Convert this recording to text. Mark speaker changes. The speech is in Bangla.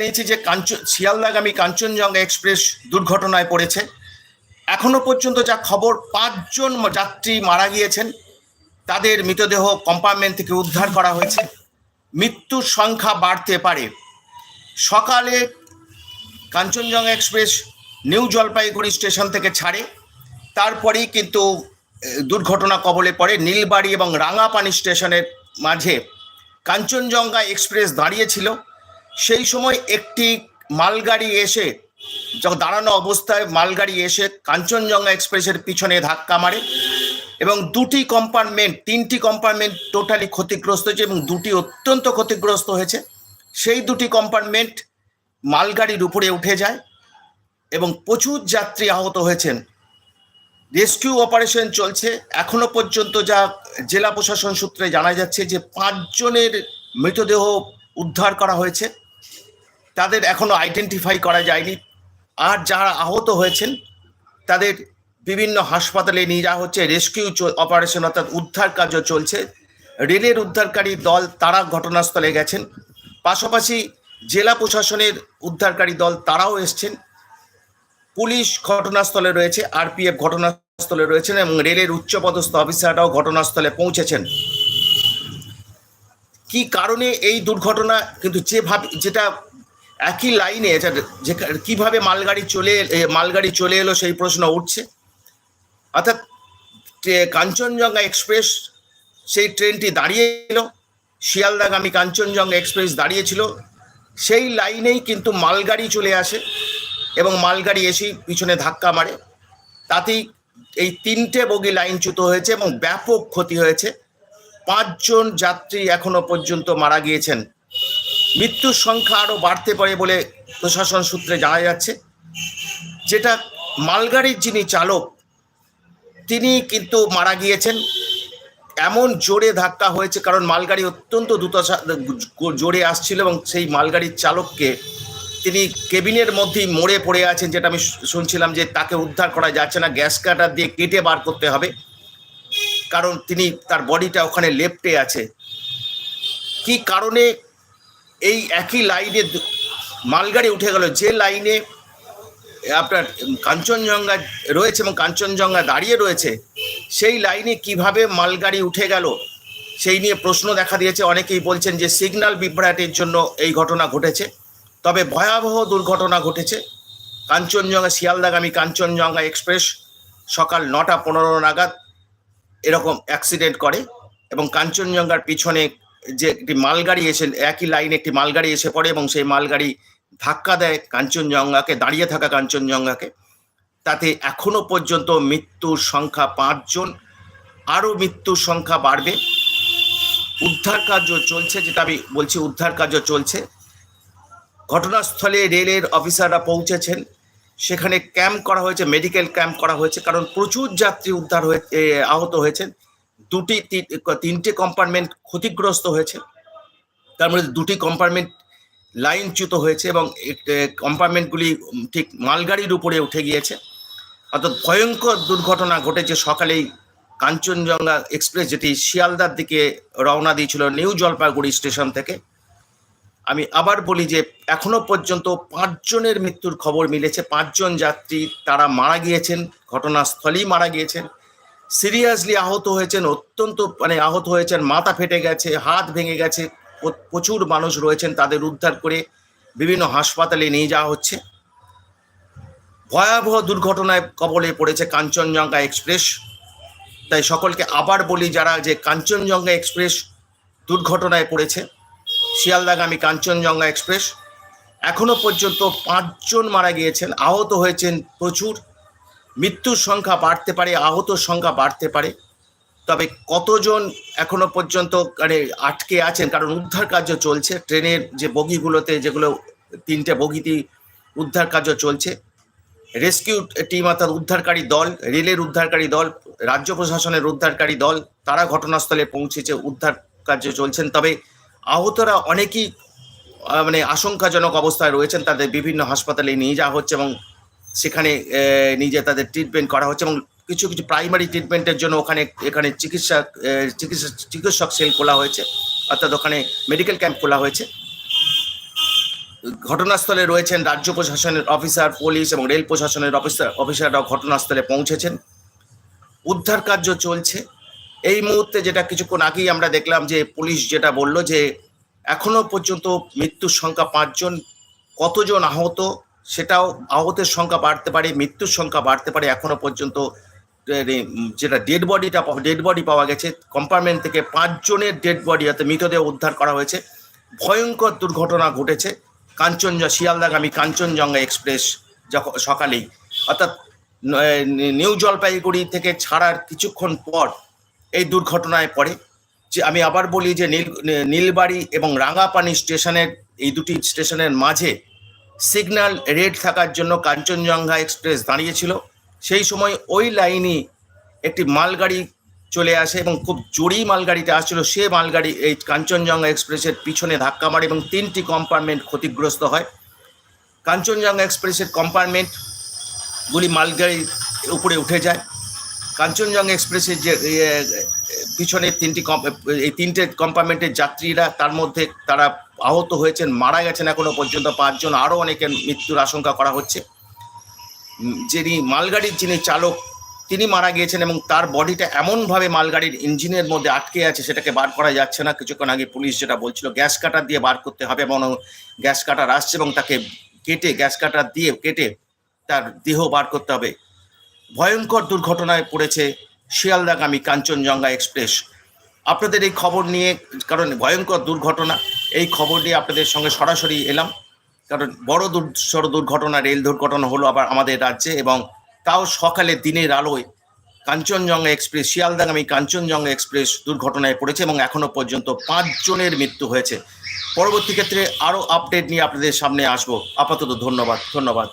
Speaker 1: জানিয়েছি যে কাঞ্চন শিয়ালদাগামী কাঞ্চনজঙ্ঘা এক্সপ্রেস দুর্ঘটনায় পড়েছে। এখনও পর্যন্ত যা খবর, পাঁচজন যাত্রী মারা গিয়েছেন। তাদের মৃতদেহ কম্পার্টমেন্ট থেকে উদ্ধার করা হয়েছে। মৃত্যুর সংখ্যা বাড়তে পারে। সকালে Kanchenjunga express New Jalpaiguri station থেকে ছাড়ে। তারপরেই কিন্তু দুর্ঘটনা কবলে পড়ে। নীলবাড়ি এবং রাঙাপানি স্টেশনের মাঝে কাঞ্চনজঙ্ঘা এক্সপ্রেস দাঁড়িয়েছিল সেই সময় একটি মালগাড়ি এসে যখন দাঁড়ানো অবস্থায় মালগাড়ি এসে কাঞ্চনজঙ্ঘা এক্সপ্রেসের পিছনে ধাক্কা মারে এবং দুটি কম্পার্টমেন্ট, তিনটি কম্পার্টমেন্ট টোটালি ক্ষতিগ্রস্ত হয়েছে এবং দুটি অত্যন্ত ক্ষতিগ্রস্ত হয়েছে। সেই দুটি কম্পার্টমেন্ট মালগাড়ির উপরে উঠে যায় এবং প্রচুর যাত্রী আহত হয়েছেন। রেস্কিউ অপারেশন চলছে। এখনও পর্যন্ত যা জেলা প্রশাসন সূত্রে জানা যাচ্ছে যে পাঁচজনের মৃতদেহ উদ্ধার করা হয়েছে। তাদের এখনও আইডেন্টিফাই করা যায়নি। আর যারা আহত হয়েছেন, তাদের বিভিন্ন হাসপাতালে নিয়ে যাওয়া হচ্ছে। রেস্কিউ অপারেশন অর্থাৎ উদ্ধার কাজও চলছে। রেলের উদ্ধারকারী দল তারা ঘটনাস্থলে গেছেন। পাশাপাশি জেলা প্রশাসনের উদ্ধারকারী দল তারাও এসছেন। পুলিশ ঘটনাস্থলে রয়েছে আরপিএফ ঘটনাস্থলে রয়েছেন এবং রেলের উচ্চপদস্থ অফিসাররাও ঘটনাস্থলে পৌঁছেছেন। কি কারণে এই দুর্ঘটনা? কিন্তু যেভাবে, যেটা একই লাইনে যে কীভাবে মালগাড়ি চলে মালগাড়ি চলে এলো সেই প্রশ্ন উঠছে। অর্থাৎ কাঞ্চনজঙ্ঘা এক্সপ্রেস সেই ট্রেনটি দাঁড়িয়ে এলো, শিয়ালদাগামী কাঞ্চনজঙ্ঘা এক্সপ্রেস দাঁড়িয়েছিল। সেই লাইনেই কিন্তু মালগাড়ি চলে আসে এবং মালগাড়ি এসেই পিছনে ধাক্কা মারে। তাতেই এই তিনটে বগি লাইনচ্যুত হয়েছে এবং ব্যাপক ক্ষতি হয়েছে। পাঁচজন যাত্রী এখনও পর্যন্ত মারা গিয়েছেন। মৃত্যুর সংখ্যা আরও বাড়তে পারে বলে প্রশাসন সূত্রে জানা যাচ্ছে। যেটা মালগাড়ির যিনি চালক, তিনি কিন্তু মারা গিয়েছেন। এমন জোরে ধাক্কা হয়েছে, কারণ মালগাড়ি অত্যন্ত দ্রুত জোরে আসছিল এবং সেই মালগাড়ির চালককে তিনি কেবিনের মধ্যেই মরে পড়ে আছেন, যেটা আমি শুনছিলাম যে তাকে উদ্ধার করা যাচ্ছে না, গ্যাস কাটার দিয়ে কেটে বার করতে হবে। কারণ তিনি তার বডিটা ওখানে লেপ্টে আছে। কি কারণে এই একই লাইনে মালগাড়ি উঠে গেল। যে লাইনে আপনার কাঞ্চনজঙ্ঘা রয়েছে এবং কাঞ্চনজঙ্ঘা দাঁড়িয়ে রয়েছে, সেই লাইনে কীভাবে মালগাড়ি উঠে গেল, সেই নিয়ে প্রশ্ন দেখা দিয়েছে। অনেকেই বলছেন যে সিগন্যাল বিভ্রাটের জন্য এই ঘটনা ঘটেছে, তবে ভয়াবহ দুর্ঘটনা ঘটেছে। কাঞ্চনজঙ্ঘা, শিয়ালদাগামী কাঞ্চনজঙ্ঘা এক্সপ্রেস সকাল নটা পনেরো নাগাদ এরকম অ্যাক্সিডেন্ট করে এবং কাঞ্চনজঙ্ঘার পিছনে যে একটি মালগাড়ি এসে, একই লাইনে একটি মালগাড়ি এসে পড়ে এবং সেই মালগাড়ি ধাক্কা দেয় কাঞ্চনজঙ্ঘাকে, দাঁড়িয়ে থাকা কাঞ্চনজঙ্ঘাকে। তাতে এখনও পর্যন্ত মৃত্যুর সংখ্যা পাঁচজন, আরও মৃত্যুর সংখ্যা বাড়বে। উদ্ধার কার্য চলছে, যেটা আমি বলছি উদ্ধার কার্য চলছে। ঘটনাস্থলে রেলের অফিসাররা পৌঁছেছেন। সেখানে ক্যাম্প করা হয়েছে, মেডিকেল ক্যাম্প করা হয়েছে, কারণ প্রচুর যাত্রী উদ্ধার হয়ে আহত হয়েছেন। দুটি তিনটে কম্পার্টমেন্ট ক্ষতিগ্রস্ত হয়েছে। তার মধ্যে দুটি কম্পার্টমেন্ট লাইনচ্যুত হয়েছে এবং কম্পার্টমেন্টগুলি ঠিক মালগাড়ির উপরে উঠে গিয়েছে। অর্থাৎ ভয়ঙ্কর দুর্ঘটনা ঘটেছে সকালেই কাঞ্চনজঙ্ঘা এক্সপ্রেস যেটি শিয়ালদার দিকে রওনা দিয়েছিল নিউ জলপাইগুড়ি স্টেশন থেকে। আমি আবার বলি যে এখনও পর্যন্ত পাঁচজনের মৃত্যুর খবর মিলেছে। পাঁচজন যাত্রী তারা মারা গিয়েছেন, ঘটনাস্থলেই মারা গিয়েছেন। সিরিয়াসলি আহত হয়েছেন, অত্যন্ত মানে আহত হয়েছেন, মাথা ফেটে গেছে, হাত ভেঙে গেছে প্রচুর মানুষ রয়েছেন তাদের উদ্ধার করে বিভিন্ন হাসপাতালে নিয়ে যাওয়া হচ্ছে। ভয়াবহ দুর্ঘটনায় কবলে পড়েছে কাঞ্চনজঙ্ঘা এক্সপ্রেস। তাই সকলকে আবার বলি, যারা যে কাঞ্চনজঙ্ঘা এক্সপ্রেস দুর্ঘটনায় পড়েছে, শিয়ালদাগামী কাঞ্চনজঙ্ঘা এক্সপ্রেস, এখনও পর্যন্ত পাঁচজন মারা গিয়েছেন, আহত হয়েছেন প্রচুর। মৃত্যুর সংখ্যা বাড়তে পারে, আহতর সংখ্যা বাড়তে পারে। তবে কতজন এখনও পর্যন্ত মানে আটকে আছেন? কারণ উদ্ধার কার্য চলছে, ট্রেনের যে বগিগুলোতে যেগুলো তিনটে বগিতে উদ্ধার কার্য চলছে। রেস্কিউ টিম অর্থাৎ উদ্ধারকারী দল, রেলের উদ্ধারকারী দল, রাজ্য প্রশাসনের উদ্ধারকারী দল, তারা ঘটনাস্থলে পৌঁছেছে, উদ্ধার কার্য চলছেন। তবে আহতরা অনেকেই মানে আশঙ্কাজনক অবস্থায় রয়েছেন, তাদের বিভিন্ন হাসপাতালে নিয়ে যাওয়া হচ্ছে এবং সেখানে নিজে তাদের ট্রিটমেন্ট করা হচ্ছে এবং কিছু কিছু প্রাইমারি ট্রিটমেন্টের জন্য ওখানে, এখানে চিকিৎসা চিকিৎসা, চিকিৎসক সেল খোলা হয়েছে, অর্থাৎ ওখানে মেডিকেল ক্যাম্প খোলা হয়েছে। ঘটনাস্থলে রয়েছেন রাজ্য প্রশাসনের অফিসার পুলিশ এবং রেল প্রশাসনের অফিসার অফিসাররাও ঘটনাস্থলে পৌঁছেছেন। উদ্ধার কার্য চলছে। এই মুহূর্তে যেটা কিছুক্ষণ আগেই আমরা দেখলাম যে পুলিশ যেটা বলল যে, এখনও পর্যন্ত মৃত্যুর সংখ্যা পাঁচজন, কতজন আহত সেটাও আহতের সংখ্যা বাড়তে পারে, মৃত্যুর সংখ্যা বাড়তে পারে। এখনও পর্যন্ত যেটা ডেড বডিটা ডেড বডি পাওয়া গেছে কম্পার্টমেন্ট থেকে পাঁচজনের ডেড বডি অর্থাৎ মৃতদেহ উদ্ধার করা হয়েছে। ভয়ঙ্কর দুর্ঘটনা ঘটেছে, কাঞ্চনজঙ্ঘা, শিয়ালদাগামী কাঞ্চনজঙ্ঘা এক্সপ্রেস যখন সকালেই। অর্থাৎ নিউ জলপাইগুড়ি থেকে ছাড়ার কিছুক্ষণ পর এই দুর্ঘটনায় পড়ে। যে, আমি আবার বলি যে, নীল, নীলবাড়ি এবং রাঙাপানি স্টেশনের, এই দুটি স্টেশনের মাঝে সিগন্যাল রেড থাকার জন্য কাঞ্চনজঙ্ঘা এক্সপ্রেস দাঁড়িয়েছিল। সেই সময় ওই লাইনে একটি মালগাড়ি চলে আসে এবং খুব জোরেই মালগাড়িটা আসছিল। সে মালগাড়ি এই কাঞ্চনজঙ্ঘা এক্সপ্রেসের পিছনে ধাক্কা মারে এবং তিনটি কম্পার্টমেন্ট ক্ষতিগ্রস্ত হয়। কাঞ্চনজঙ্ঘা এক্সপ্রেসের কম্পার্টমেন্টগুলি মালগাড়ির উপরে উঠে যায়। কাঞ্চনজঙ্ঘা এক্সপ্রেসের যে পিছনে তিনটি এই তিনটে কম্পার্টমেন্টের যাত্রীরা তার মধ্যে তারা আহত হয়েছেন, মারা গেছেন এখনও পর্যন্ত। পাঁচজন, আরও অনেকের মৃত্যুর আশঙ্কা করা হচ্ছে। যিনি মালগাড়ির যিনি চালক, তিনি মারা গিয়েছেন এবং তার বডিটা এমনভাবে মালগাড়ির ইঞ্জিনের মধ্যে আটকে আছে, সেটাকে বার করা যাচ্ছে না। কিছুক্ষণ আগে পুলিশ যেটা বলছিল, গ্যাস কাটার দিয়ে বার করতে হবে এবং গ্যাস কাটার আসছে এবং তাকে কেটে, গ্যাস কাটার দিয়ে কেটে তার দেহ বার করতে হবে। ভয়ঙ্কর দুর্ঘটনায় পড়েছে শিয়ালদাগামী কাঞ্চনজঙ্ঘা এক্সপ্রেস। আপনাদের এই খবর নিয়ে, কারণ ভয়ঙ্কর দুর্ঘটনা এই খবর নিয়ে আপনাদের সঙ্গে সরাসরি এলাম। কারণ বড় দুর্সর দুর্ঘটনা, রেল দুর্ঘটনা হলো আবার আমাদের রাজ্যে এবং তাও সকালে দিনের আলোয় কাঞ্চনজঙ্ঘা এক্সপ্রেস, শিয়ালদাগামী কাঞ্চনজঙ্ঘা এক্সপ্রেস দুর্ঘটনায় পড়েছে এবং এখনও পর্যন্ত পাঁচজনের মৃত্যু হয়েছে। পরবর্তী ক্ষেত্রে আরও আপডেট নিয়ে আপনাদের সামনে আসব। আপাতত ধন্যবাদ ধন্যবাদ।